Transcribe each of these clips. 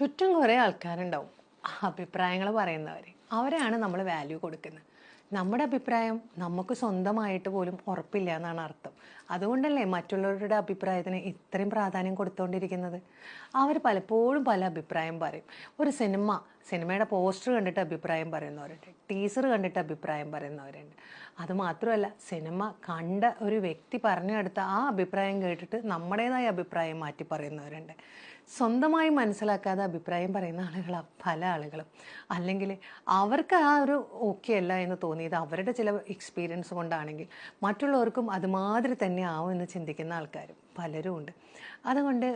ചുറ്റും കുറേ ആൾക്കാരുണ്ടാവും. അഭിപ്രായങ്ങൾ പറയുന്നവർ അവരാണ് നമ്മൾ വാല്യൂ കൊടുക്കുന്നത്. നമ്മുടെ അഭിപ്രായം നമുക്ക് സ്വന്തമായിട്ട് പോലും ഉറപ്പില്ല എന്നാണ് അർത്ഥം. അതുകൊണ്ടല്ലേ മറ്റുള്ളവരുടെ അഭിപ്രായത്തിന് ഇത്രയും പ്രാധാന്യം കൊടുത്തുകൊണ്ടിരിക്കുന്നത് അവർ പലപ്പോഴും പല അഭിപ്രായം പറയും. ഒരു സിനിമ സിനിമയുടെ പോസ്റ്റർ കണ്ടിട്ട് അഭിപ്രായം പറയുന്നവരുണ്ട്. ടീസർ കണ്ടിട്ട് അഭിപ്രായം പറയുന്നവരുണ്ട്. അതുമാത്രമല്ല സിനിമ കണ്ട ഒരു വ്യക്തി പറഞ്ഞു അടുത്ത ആ അഭിപ്രായം കേട്ടിട്ട് നമ്മുടേതായ അഭിപ്രായം മാറ്റി പറയുന്നവരുണ്ട്. സ്വന്തമായി മനസ്സിലാക്കാതെ അഭിപ്രായം പറയുന്ന ആളുകളാണ് പല ആളുകളും. അല്ലെങ്കിൽ അവർക്ക് ആ ഒരു ഓക്കെ അല്ല എന്ന് തോന്നിയത് അവരുടെ ചില എക്സ്പീരിയൻസ് കൊണ്ടാണെങ്കിൽ മറ്റുള്ളവർക്കും അതുമാതിരി തന്നെ ആവും എന്ന് ചിന്തിക്കുന്ന ആൾക്കാരും പലരും ഉണ്ട്. അതുകൊണ്ട്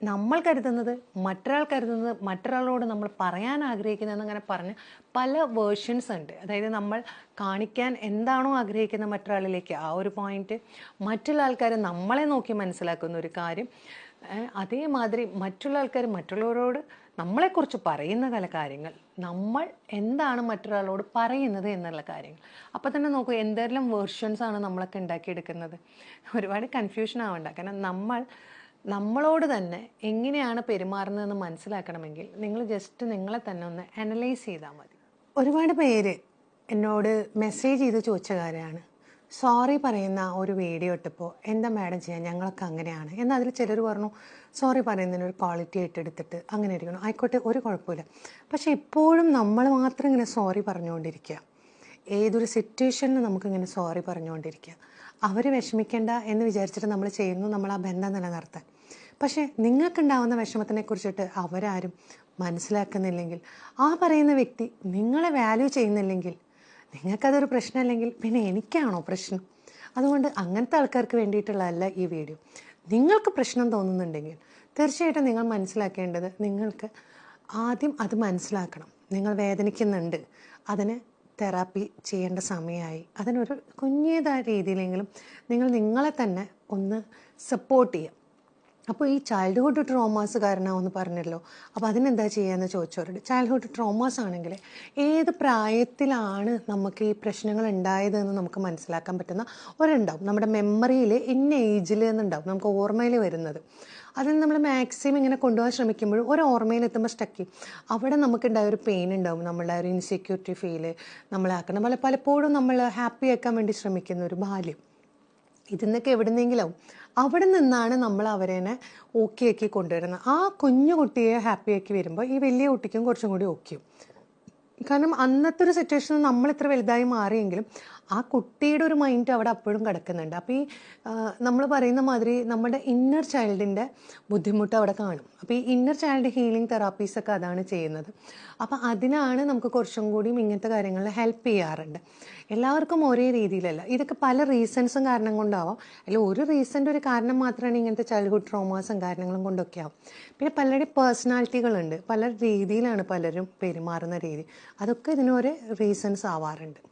നമ്മൾ കരുതുന്നത് മറ്റൊരാൾ കരുതുന്നത് മറ്റൊരാളോട് നമ്മൾ പറയാൻ ആഗ്രഹിക്കുന്നത് അങ്ങനെ പറഞ്ഞ് പല വേർഷൻസ് ഉണ്ട്. അതായത് നമ്മൾ കാണിക്കാൻ എന്താണോ ആഗ്രഹിക്കുന്ന മറ്റൊരാളിലേക്ക് ആ ഒരു പോയിന്റ് മറ്റുള്ള ആൾക്കാർ നമ്മളെ നോക്കി മനസ്സിലാക്കുന്ന ഒരു കാര്യം അതേമാതിരി മറ്റുള്ള ആൾക്കാർ മറ്റുള്ളവരോട് നമ്മളെക്കുറിച്ച് പറയുന്ന ചില കാര്യങ്ങൾ നമ്മൾ എന്താണ് മറ്റൊരാളോട് പറയുന്നത് എന്നുള്ള കാര്യങ്ങൾ. അപ്പോൾ തന്നെ നോക്കൂ എന്തെല്ലാം വേർഷൻസ് ആണ് നമ്മളൊക്കെ ഉണ്ടാക്കിയെടുക്കുന്നത്. ഒരുപാട് കൺഫ്യൂഷൻ ആവണ്ട. കാരണം നമ്മൾ നമ്മളോട് തന്നെ എങ്ങനെയാണ് പെരുമാറുന്നതെന്ന് മനസ്സിലാക്കണമെങ്കിൽ നിങ്ങൾ ജസ്റ്റ് നിങ്ങളെ തന്നെ ഒന്ന് അനലൈസ് ചെയ്താൽ മതി. ഒരുപാട് പേര് എന്നോട് മെസ്സേജ് ചെയ്ത് ചോദിച്ച കാര്യമാണ്. സോറി പറയുന്ന ഒരു വീഡിയോ ഇട്ടപ്പോൾ എന്താ മാഡം ചെയ്യാൻ ഞങ്ങളൊക്കെ അങ്ങനെയാണ്. എന്നാൽ അതിൽ ചിലർ പറഞ്ഞു സോറി പറയുന്നതിന് ഒരു ക്വാളിറ്റി ആയിട്ട് എടുത്തിട്ട് അങ്ങനെ ഇരിക്കണം ആയിക്കോട്ടെ ഒരു കുഴപ്പമില്ല പക്ഷേ ഇപ്പോഴും നമ്മൾ മാത്രം ഇങ്ങനെ സോറി പറഞ്ഞുകൊണ്ടിരിക്കുക. ഏതൊരു സിറ്റുവേഷനിലും നമുക്കിങ്ങനെ സോറി പറഞ്ഞുകൊണ്ടിരിക്കുക. അവർ വിഷമിക്കേണ്ട എന്ന് വിചാരിച്ചിട്ട് നമ്മൾ ചെയ്യുന്നു നമ്മൾ ആ ബന്ധം നിലനിർത്താൻ. പക്ഷേ നിങ്ങൾക്കുണ്ടാവുന്ന വിഷമത്തിനെ കുറിച്ചിട്ട് അവരാരും മനസ്സിലാക്കുന്നില്ലെങ്കിൽ ആ പറയുന്ന വ്യക്തി നിങ്ങളെ വാല്യൂ ചെയ്യുന്നില്ലെങ്കിൽ നിങ്ങൾക്കതൊരു പ്രശ്നമല്ലെങ്കിൽ പിന്നെ എനിക്കാണോ പ്രശ്നം? അതുകൊണ്ട് അങ്ങനത്തെ ആൾക്കാർക്ക് വേണ്ടിയിട്ടുള്ളതല്ല ഈ വീഡിയോ. നിങ്ങൾക്ക് പ്രശ്നം തോന്നുന്നുണ്ടെങ്കിൽ തീർച്ചയായിട്ടും നിങ്ങൾ മനസ്സിലാക്കേണ്ടത് നിങ്ങൾക്ക് ആദ്യം അത് മനസ്സിലാക്കണം. നിങ്ങൾ വേദനിക്കുന്നുണ്ട്. അതിന് തെറാപ്പി ചെയ്യേണ്ട സമയമായി. അതിനൊരു കുഞ്ഞേതായ രീതിയിലെങ്കിലും നിങ്ങൾ നിങ്ങളെ തന്നെ ഒന്ന് സപ്പോർട്ട് ചെയ്യുക അപ്പോൾ ഈ ചൈൽഡ്ഹുഡ് ട്രോമാസ് കാരണമാവെന്ന് പറഞ്ഞല്ലോ. അപ്പോൾ അതിനെന്താ ചെയ്യാന്ന് ചോദിച്ചവരോട് ചൈൽഡ്ഹുഡ് ട്രോമാസ് ആണെങ്കിൽ ഏത് പ്രായത്തിലാണ് നമുക്ക് ഈ പ്രശ്നങ്ങൾ ഉണ്ടായതെന്ന് നമുക്ക് മനസ്സിലാക്കാൻ പറ്റുന്ന ഒരുണ്ടാവും നമ്മുടെ മെമ്മറിയിൽ ഇന്ന ഏജിൽ എന്നുണ്ടാവും നമുക്ക് ഓർമ്മയിൽ വരുന്നത്. അതിൽ നമ്മൾ മാക്സിമം ഇങ്ങനെ കൊണ്ടുപോകാൻ ശ്രമിക്കുമ്പോഴും ഒരു ഓർമ്മയിൽ എത്തുമ്പോൾ സ്റ്റക്ക് അവിടെ നമുക്കുണ്ടായ ഒരു പെയിൻ ഉണ്ടാവും നമ്മളുടെ ഒരു ഇൻസെക്യൂരിറ്റി ഫീൽ നമ്മളാക്കണം പല പലപ്പോഴും നമ്മൾ ഹാപ്പി ആക്കാൻ വേണ്ടി ശ്രമിക്കുന്ന ഒരു ബാല്യം. ഇതിന്നൊക്കെ എവിടുന്നെങ്കിലും അവിടെ നിന്നാണ് നമ്മൾ അവരെ ഓക്കെ ആക്കി കൊണ്ടുവരുന്നത്. ആ കുഞ്ഞു കുട്ടിയെ ഹാപ്പി ആക്കി വരുമ്പോൾ ഈ വലിയ കുട്ടിക്കും കുറച്ചും കൂടി ഓക്കെയും കാരണം അന്നത്തെ ഒരു സിറ്റുവേഷൻ നമ്മൾ ഇത്ര വലുതായി മാറിയെങ്കിലും ആ കുട്ടിയുടെ ഒരു മൈൻഡ് അവിടെ അപ്പോഴും കിടക്കുന്നുണ്ട്. അപ്പോൾ ഈ നമ്മൾ പറയുന്ന മാതിരി നമ്മുടെ ഇന്നർ ചൈൽഡിന്റെ ബുദ്ധിമുട്ട് അവിടെ കാണും. അപ്പോൾ ഈ ഇന്നർ ചൈൽഡ് ഹീലിംഗ് തെറാപ്പീസൊക്കെ അതാണ് ചെയ്യുന്നത്. അപ്പോൾ അതിനാണ് നമുക്ക് കുറച്ചും കൂടിയും ഇങ്ങനത്തെ കാര്യങ്ങളിൽ ഹെൽപ്പ് ചെയ്യാറുണ്ട്. എല്ലാവർക്കും ഒരേ രീതിയിലല്ല. ഇതൊക്കെ പല റീസൺസും കാരണം കൊണ്ടാവാം. അല്ല ഒരു റീസന്റെ ഒരു കാരണം മാത്രമാണ് ഇങ്ങനത്തെ ചൈൽഡ്ഹുഡ് ട്രോമാസും കാരണങ്ങളും കൊണ്ടൊക്കെ ആവും. പിന്നെ പലരുടെ പേഴ്സണാലിറ്റികളുണ്ട് പല രീതിയിലാണ് പലരും പെരുമാറുന്ന രീതി. അതൊക്കെ ഇതിനൊരു റീസൺസ് ആവാറുണ്ട്.